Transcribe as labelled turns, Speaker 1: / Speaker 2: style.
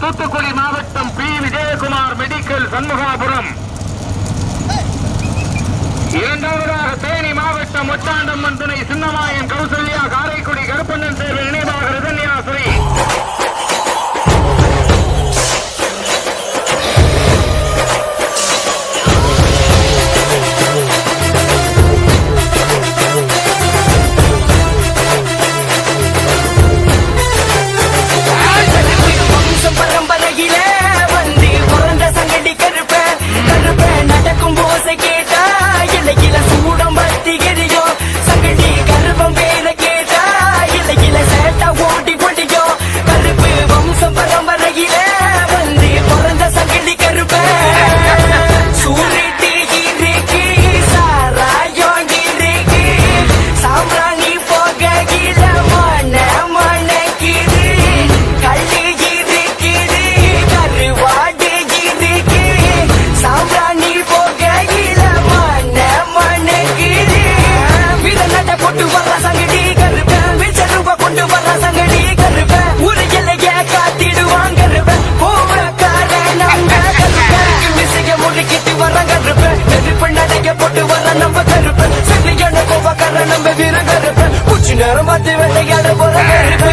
Speaker 1: தூத்துக்குடி மாவட்டம் B Vijayakumar medical Shanmugapuram. இரண்டாவதாக தேனி மாவட்டம் முத்தாண்டம்மன் துணை சின்னமாயன் கௌசல்யா காரைக்குடி கருப்பண்ணன் தேர்வு
Speaker 2: நம்ம கருப்பு சென்னை கோபக்காரன் நம்ம வீர கருப்பு நேரம் பார்த்து வேட்டையாட போற கருப்பு